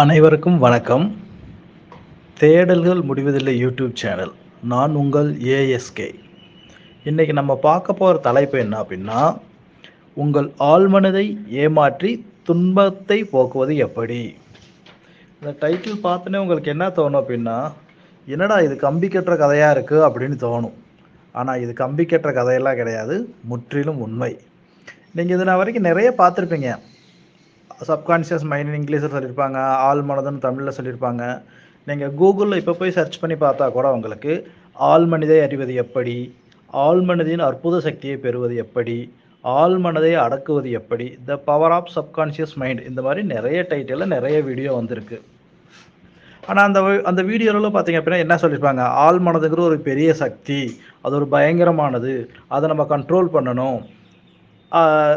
அனைவருக்கும் வணக்கம். தேடல்கள் முடிவதில்லை யூடியூப் சேனல். நான் உங்கள் ஏஎஸ்கே இன்றைக்கி நம்ம பார்க்க போகிற தலைப்பு என்ன அப்படின்னா உங்கள் ஆழ்மனதை ஏமாற்றி துன்பத்தை போக்குவது எப்படி? இந்த டைட்டில் பார்த்தோன்னே உங்களுக்கு என்ன தோணும் அப்படின்னா என்னடா இது கம்பி கட்டுற கதையாக இருக்குது அப்படின்னு தோணும். ஆனால் இது கம்பி கட்டுற கதையெல்லாம் கிடையாது. முற்றிலும் உண்மை. நீங்கள் இது நான் வரைக்கும் நிறைய பார்த்துருப்பீங்க. சப்கான்ஷியஸ் மைண்ட் இங்கிலீஷில் சொல்லியிருப்பாங்க ஆள் மனதுன்னு தமிழில் சொல்லியிருப்பாங்க நீங்கள் கூகுளில் இப்போ போய் சர்ச் பண்ணி பார்த்தா கூட உங்களுக்கு ஆள் மனிதை அறிவது எப்படி? ஆள் மனதின் அற்புத சக்தியை பெறுவது எப்படி? ஆள் மனதை அடக்குவது எப்படி? The power of subconscious mind இந்த மாதிரி நிறைய டைட்டிலில் நிறைய வீடியோ வந்திருக்கு. ஆனால் அந்த அந்த வீடியோவில் பார்த்தீங்க அப்படின்னா என்ன சொல்லியிருப்பாங்க ஆள் மனதுங்கிற ஒரு பெரிய சக்தி. அது ஒரு பயங்கரமானது. அதை நம்ம கண்ட்ரோல் பண்ணணும்.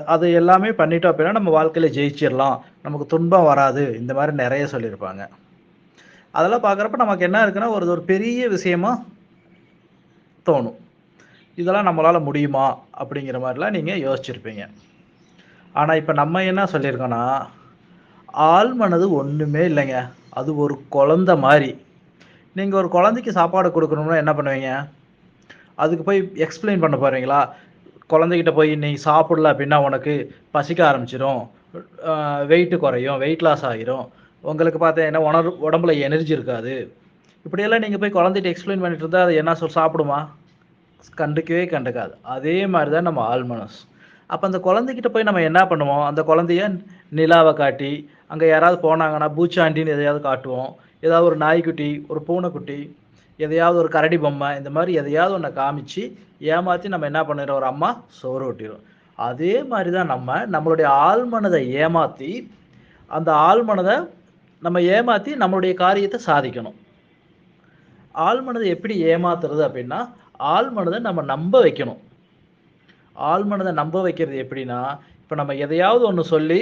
அது எல்லாமே பண்ணிட்டோம் அப்படின்னா நம்ம வாழ்க்கையில் ஜெயிச்சிடலாம். நமக்கு துன்பம் வராது. இந்த மாதிரி நிறைய சொல்லியிருப்பாங்க. அதெல்லாம் பார்க்குறப்ப நமக்கு என்ன இருக்குன்னா ஒரு ஒரு பெரிய விஷயமா தோணும். இதெல்லாம் நம்மளால் முடியுமா அப்படிங்கிற மாதிரிலாம் நீங்கள் யோசிச்சிருப்பீங்க. ஆனால் இப்போ நம்ம என்ன சொல்லியிருக்கோன்னா ஆள் மனது ஒன்றுமே இல்லைங்க. அது ஒரு குழந்த மாதிரி. நீங்கள் ஒரு குழந்தைக்கு சாப்பாடு கொடுக்கணும்னா என்ன பண்ணுவீங்க? அதுக்கு போய் எக்ஸ்பிளைன் பண்ண போகிறீங்களா குழந்தைகிட்ட போய் நீ சாப்பிடல அப்படின்னா உனக்கு பசிக்க ஆரம்பிச்சிடும் வெயிட்டு குறையும் வெயிட் லாஸ் ஆகிரும். உங்களுக்கு பார்த்தீங்கன்னா உணர் உடம்புல எனர்ஜி இருக்காது. இப்படியெல்லாம் நீங்கள் போய் குழந்தைகிட்ட எக்ஸ்பிளைன் பண்ணிட்டு இருந்தால் அது என்ன சொல் சாப்பிடுமா? கண்டுக்கவே கண்டுக்காது. அதே மாதிரி தான் நம்ம ஆழ்மனஸ் அப்போ அந்த குழந்தைகிட்ட போய் நம்ம என்ன பண்ணுவோம்? அந்த குழந்தைய நிலாவை காட்டி அங்கே யாராவது போனாங்கன்னா பூச்சாண்டின்னு எதையாவது காட்டுவோம். ஏதாவது ஒரு நாய்க்குட்டி ஒரு பூனைக்குட்டி எதையாவது ஒரு கரடி பொம்மை இந்த மாதிரி எதையாவது ஒன்றை காமிச்சு ஏமாற்றி நம்ம என்ன பண்ணிடுறோம்? ஒரு அம்மா சோறு ஒட்டிடும் அதே மாதிரி தான் நம்ம நம்மளுடைய ஆழ்மனதை ஏமாற்றி அந்த ஆழ்மனதை நம்ம ஏமாற்றி நம்மளுடைய காரியத்தை சாதிக்கணும். ஆழ்மனதை எப்படி ஏமாத்துறது அப்படின்னா ஆழ்மனதை நம்ம நம்ப வைக்கணும். ஆழ்மனதை நம்ப வைக்கிறது எப்படின்னா இப்போ நம்ம எதையாவது ஒன்று சொல்லி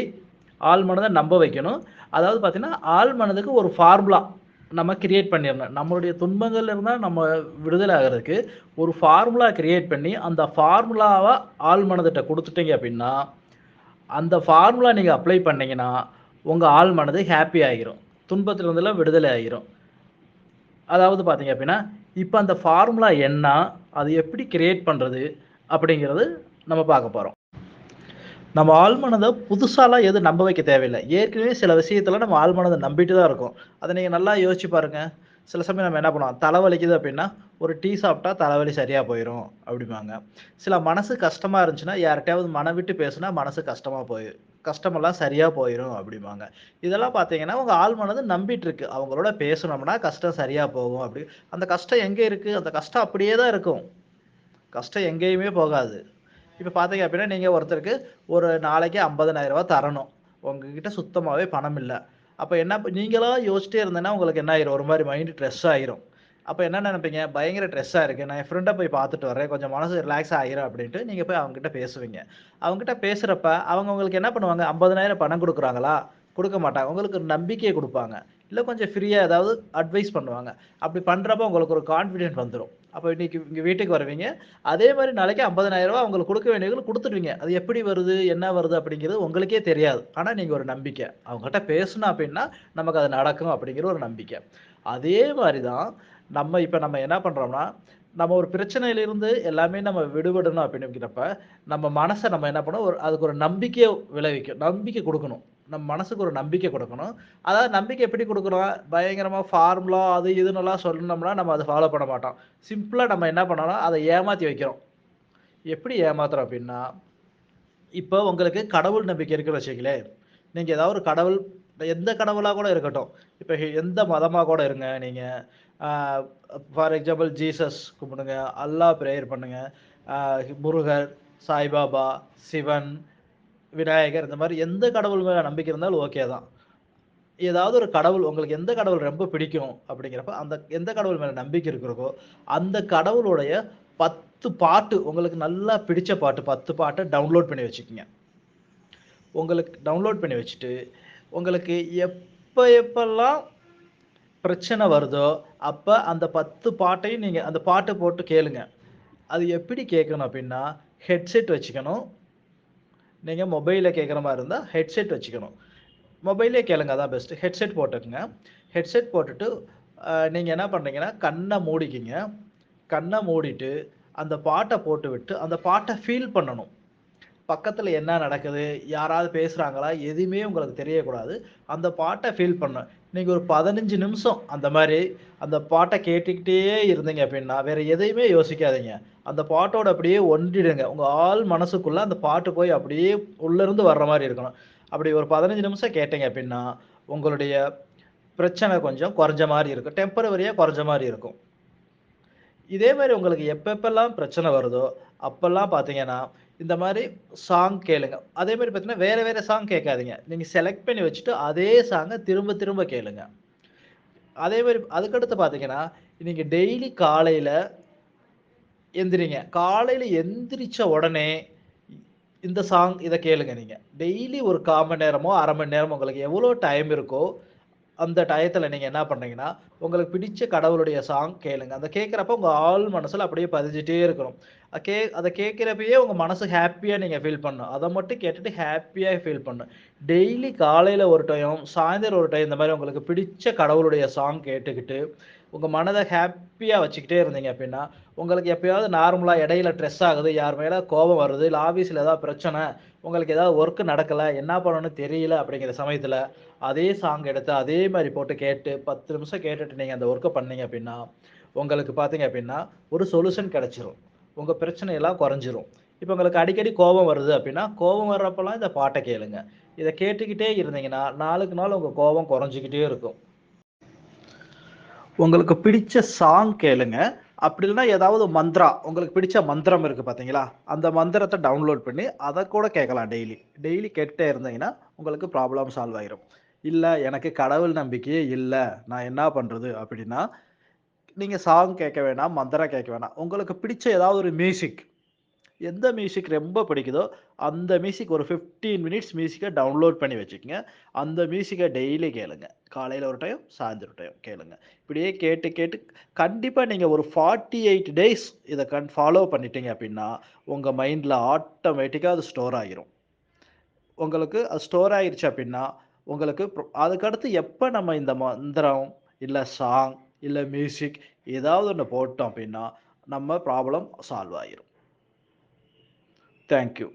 ஆழ்மனதை நம்ப வைக்கணும். அதாவது பார்த்தீங்கன்னா ஆழ்மனதுக்கு ஒரு ஃபார்முலா நம்ம கிரியேட் பண்ணிடணும். நம்மளுடைய துன்பங்கள் இருந்தால் நம்ம விடுதலை ஆகிறதுக்கு ஒரு ஃபார்முலா கிரியேட் பண்ணி அந்த ஃபார்முலாவை ஆழ்மனதிட்ட கொடுத்துட்டீங்க அப்படின்னா அந்த ஃபார்முலா நீங்கள் அப்ளை பண்ணீங்கன்னா உங்கள் ஆழ்மனது ஹாப்பி ஆகிரும். துன்பத்திலிருந்தெல்லாம் விடுதலை ஆகிரும். அதாவது பார்த்தீங்க அப்படின்னா இப்போ அந்த ஃபார்முலா என்ன அது எப்படி கிரியேட் பண்ணுறது அப்படிங்கிறது நம்ம பார்க்க போகிறோம் நம்ம ஆழ்மனதை புதுசாலாம் எதுவும் நம்ப வைக்க தேவையில்லை. ஏற்கனவே சில விஷயத்தில் நம்ம ஆழ்மனதை நம்பிட்டு தான் இருக்கும். அதை நீங்கள் நல்லா யோசிச்சு பாருங்க. சில சமயம் நம்ம என்ன பண்ணுவோம்? தலைவலிக்குது அப்படின்னா ஒரு டீ சாப்பிட்டா தலைவலி சரியாக போயிடும் அப்படிம்பாங்க. சில மனசு கஷ்டமாக இருந்துச்சுன்னா யார்கிட்டயாவது மன விட்டு பேசுனா மனசு கஷ்டமாக போய் கஷ்டமெல்லாம் சரியாக போயிடும் அப்படிம்பாங்க. இதெல்லாம் பார்த்தீங்கன்னா உங்கள் ஆழ்மனது நம்பிட்டு இருக்கு. அவங்களோட பேசணும்னா கஷ்டம் சரியாக போகும் அப்படி. அந்த கஷ்டம் எங்கே இருக்குது அந்த கஷ்டம் அப்படியே தான் இருக்கும். கஷ்டம் எங்கேயுமே போகாது. இப்போ பார்த்தீங்க அப்படின்னா நீங்கள் ஒருத்தருக்கு ஒரு நாளைக்கு 50000 தரணும். உங்ககிட்ட சுத்தமாகவே பணம் இல்லை. அப்போ என்ன நீங்களாக யோசிச்சிட்டே இருந்தேன்னா உங்களுக்கு என்ன ஆயிரும்? ஒரு மாதிரி மைண்டு ஸ்ட்ரெஸ் ஆயிரும். அப்போ என்ன நினைப்பீங்க? பயங்கர ஸ்ட்ரெஸ்ஸாக இருக்குது நான் என் ஃப்ரெண்டை போய் பார்த்துட்டு வரேன் கொஞ்சம் மனசு ரிலாக்ஸ் ஆகிரும் அப்படின்ட்டு நீங்கள் போய் அவங்ககிட்ட பேசுவீங்க. அவங்ககிட்ட பேசுகிறப்ப அவங்க உங்களுக்கு என்ன பண்ணுவாங்க? 50000 பணம் கொடுக்குறாங்களா? கொடுக்க மாட்டாங்க. உங்களுக்கு ஒரு நம்பிக்கையை கொடுப்பாங்க. இல்லை கொஞ்சம் ஃப்ரீயாக ஏதாவது அட்வைஸ் பண்ணுவாங்க. அப்படி பண்ணுறப்ப உங்களுக்கு ஒரு கான்ஃபிடென்ட் வந்துடும் அப்போ இன்னைக்கு இங்கே வீட்டுக்கு வருவீங்க. அதே மாதிரி நாளைக்கு ஐம்பதனாயிரம் ரூபா அவங்களுக்கு கொடுக்க வேண்டியவங்களுக்கு கொடுத்துடுவீங்க. அது எப்படி வருது என்ன வருது அப்படிங்கிறது உங்களுக்கே தெரியாது. ஆனால் நீங்கள் ஒரு நம்பிக்கை. அவங்ககிட்ட பேசணும் அப்படின்னா நமக்கு அது நடக்கும் அப்படிங்கிற ஒரு நம்பிக்கை. அதே மாதிரி தான் நம்ம இப்போ நம்ம என்ன பண்ணுறோம்னா நம்ம ஒரு பிரச்சனையிலிருந்து எல்லாமே நம்ம விடுபடணும் அப்படிங்கிறப்ப நம்ம மனசை நம்ம என்ன பண்ணணும்? ஒரு அதுக்கு ஒரு நம்பிக்கையை விளைவிக்கும் நம்பிக்கை கொடுக்கணும். நம்ம மனசுக்கு ஒரு நம்பிக்கை கொடுக்கணும். அதாவது நம்பிக்கை எப்படி கொடுக்குறோம்? பயங்கரமாக ஃபார்முலா அது இதுன்னெல்லாம் சொல்லணும்னா நம்ம அதை ஃபாலோ பண்ண மாட்டோம். சிம்பிளாக நம்ம என்ன பண்ணணும்? அதை ஏமாற்றி வைக்கிறோம். எப்படி ஏமாத்துறோம் அப்படின்னா இப்போ உங்களுக்கு கடவுள் நம்பிக்கை இருக்குன்னு வச்சுக்கலே நீங்கள் ஏதாவது ஒரு கடவுள் எந்த கடவுளாக கூட இருக்கட்டும். இப்போ எந்த மதமாக கூட இருங்க நீங்கள் ஃபார் எக்ஸாம்பிள் ஜீசஸ் கும்பிடுங்க அல்லாஹ் ப்ரேயர் பண்ணுங்க முருகர் சாய்பாபா சிவன் விநாயகர் இந்த மாதிரி எந்த கடவுள் மேலே நம்பிக்கை இருந்தாலும் ஓகே தான். ஏதாவது ஒரு கடவுள் உங்களுக்கு எந்த கடவுள் ரொம்ப பிடிக்கும் அப்படிங்கிறப்ப அந்த எந்த கடவுள் மேலே நம்பிக்கை இருக்கிறக்கோ அந்த கடவுளுடைய பத்து பாட்டு உங்களுக்கு நல்லா பிடிச்ச பாட்டு பத்து பாட்டை டவுன்லோட் பண்ணி வச்சுக்கோங்க. உங்களுக்கு டவுன்லோட் பண்ணி வச்சுட்டு உங்களுக்கு எப்போ எப்பெல்லாம் பிரச்சனை வருதோ அப்போ அந்த பத்து பாட்டையும் நீங்கள் அந்த பாட்டை போட்டு கேளுங்க. அது எப்படி கேட்கணும் அப்படின்னா ஹெட்செட் வச்சுக்கணும். நீங்கள் மொபைலில் கேட்குற மாதிரி இருந்தால் ஹெட்செட் வச்சுக்கணும். மொபைலே கேளுங்க அதான் பெஸ்ட்டு ஹெட்செட் போட்டுக்கோங்க. ஹெட்செட் போட்டுட்டு நீங்கள் என்ன பண்ணுறீங்கன்னா கண்ணை மூடிக்கிங்க. கண்ணை மூடிட்டு அந்த பாட்டை போட்டு விட்டு அந்த பாட்டை ஃபீல் பண்ணணும். பக்கத்தில் என்ன நடக்குது யாராவது பேசுகிறாங்களா எதுவுமே உங்களுக்கு தெரியக்கூடாது. அந்த பாட்டை ஃபீல் பண்ணும் நீங்கள் ஒரு பதினஞ்சு நிமிஷம் அந்த மாதிரி அந்த பாட்டை கேட்டுக்கிட்டே இருந்தீங்க அப்படின்னா வேறு எதையுமே யோசிக்காதீங்க. அந்த பாட்டோட அப்படியே ஒன்றிடுங்க. உங்கள் ஆள் மனசுக்குள்ளே அந்த பாட்டு போய் அப்படியே உள்ளேருந்து வர்ற மாதிரி இருக்கணும். அப்படி ஒரு பதினஞ்சு நிமிஷம் கேட்டீங்க அப்படின்னா உங்களுடைய பிரச்சனை கொஞ்சம் குறைஞ்ச மாதிரி இருக்கும். டெம்பரவரியாக குறைஞ்ச மாதிரி இருக்கும். இதே மாதிரி உங்களுக்கு எப்பப்பெல்லாம் பிரச்சனை வருதோ அப்போல்லாம் பார்த்தீங்கன்னா இந்த மாதிரி சாங் கேளுங்க. அதே மாதிரி பார்த்தீங்கன்னா வேற வேற சாங் கேட்காதீங்க. நீங்கள் செலக்ட் பண்ணி வச்சுட்டு அதே சாங்கை திரும்ப திரும்ப கேளுங்க. அதே மாதிரி அதுக்கடுத்து பார்த்தீங்கன்னா நீங்கள் டெய்லி காலையில் எந்திரிங்க. காலையில் எந்திரிச்ச உடனே இந்த சாங் இதை கேளுங்க நீங்கள் டெய்லி ஒரு கால் மணி நேரமோ அரை மணி நேரமோ உங்களுக்கு எவ்வளோ டைம் இருக்கோ அந்த டயத்தில் நீங்கள் என்ன பண்ணுறீங்கன்னா உங்களுக்கு பிடிச்ச கடவுளுடைய சாங் கேளுங்க. அந்த கேட்குறப்ப உங்கள் ஆள் மனசில் அப்படியே பதிஞ்சிட்டே இருக்கணும். கே அதை கேட்குறப்பயே உங்கள் மனசு ஹாப்பியாக நீங்கள் ஃபீல் பண்ணணும். அதை மட்டும் கேட்டுட்டு ஹாப்பியாக ஃபீல் பண்ணும் டெய்லி காலையில் ஒரு டைம் சாயந்தரம் ஒரு டைம் இந்த மாதிரி உங்களுக்கு பிடிச்ச கடவுளுடைய சாங் கேட்டுக்கிட்டு உங்கள் மனதை ஹாப்பியாக வச்சுக்கிட்டே இருந்தீங்க அப்படின்னா உங்களுக்கு எப்பயாவது நார்மலாக இடையில ஸ்ட்ரெஸ் ஆகுது யார் மேலே கோபம் வருது இல்லை ஆஃபீஸில் ஏதாவது பிரச்சனை உங்களுக்கு ஏதாவது ஒர்க்கு நடக்கலை என்ன பண்ணணும்னு தெரியல அப்படிங்கிற சமயத்தில் அதே சாங் எடுத்து அதே மாதிரி போட்டு கேட்டு பத்து நிமிஷம் கேட்டுட்டு நீங்கள் அந்த ஒர்க்கை பண்ணீங்க அப்படின்னா உங்களுக்கு பார்த்தீங்க அப்படின்னா ஒரு சொல்யூஷன் கிடச்சிரும். உங்கள் பிரச்சனையெல்லாம் குறைஞ்சிரும். இப்போ உங்களுக்கு அடிக்கடி கோபம் வருது அப்படின்னா கோபம் வர்றப்பெல்லாம் இந்த பாட்டை கேளுங்க. இதை கேட்டுக்கிட்டே இருந்தீங்கன்னா நாளுக்கு நாள் உங்கள் கோபம் குறைஞ்சிக்கிட்டே இருக்கும். உங்களுக்கு பிடிச்ச சாங் கேளுங்க. அப்படி இல்லைன்னா ஏதாவது மந்த்ரா உங்களுக்கு பிடிச்ச மந்திரம் இருக்குது பார்த்தீங்களா அந்த மந்திரத்தை டவுன்லோட் பண்ணி அதை கூட கேட்கலாம் டெய்லி டெய்லி கேட்டே இருந்தீங்கன்னா உங்களுக்கு ப்ராப்ளம் சால்வ் ஆயிரும். இல்லை எனக்கு கடவுள் நம்பிக்கையே இல்லை. நான் என்ன பண்ணுறது அப்படின்னா நீங்கள் சாங் கேட்க வேணாம் மந்திரம் கேட்க வேணாம். உங்களுக்கு பிடிச்ச ஏதாவது ஒரு மியூசிக் எந்த மியூசிக் ரொம்ப பிடிக்குதோ அந்த மியூசிக் ஒரு ஃபிஃப்டீன் மினிட்ஸ் மியூசிக்கை டவுன்லோட் பண்ணி வச்சுக்கோங்க. அந்த மியூசிக்கை டெய்லி கேளுங்க. காலையில் ஒரு டைம் சாயந்தரம் ஒரு டைம் கேளுங்க. இப்படியே கேட்டு கேட்டு கண்டிப்பாக நீங்கள் ஒரு ஃபார்ட்டி எயிட் டேஸ் இதை கண் ஃபாலோ பண்ணிட்டீங்க அப்படின்னா உங்கள் மைண்டில் ஆட்டோமேட்டிக்காக அது ஸ்டோர் ஆகிரும் உங்களுக்கு அது ஸ்டோர் ஆகிருச்சு அப்படின்னா உங்களுக்கு அதுக்கடுத்து எப்போ நம்ம இந்த மந்திரம் இல்லை சாங் இல்லை மியூசிக் ஏதாவது ஒன்று போட்டோம் அப்படின்னா நம்ம ப்ராப்ளம் சால்வ் ஆகிரும் Thank you.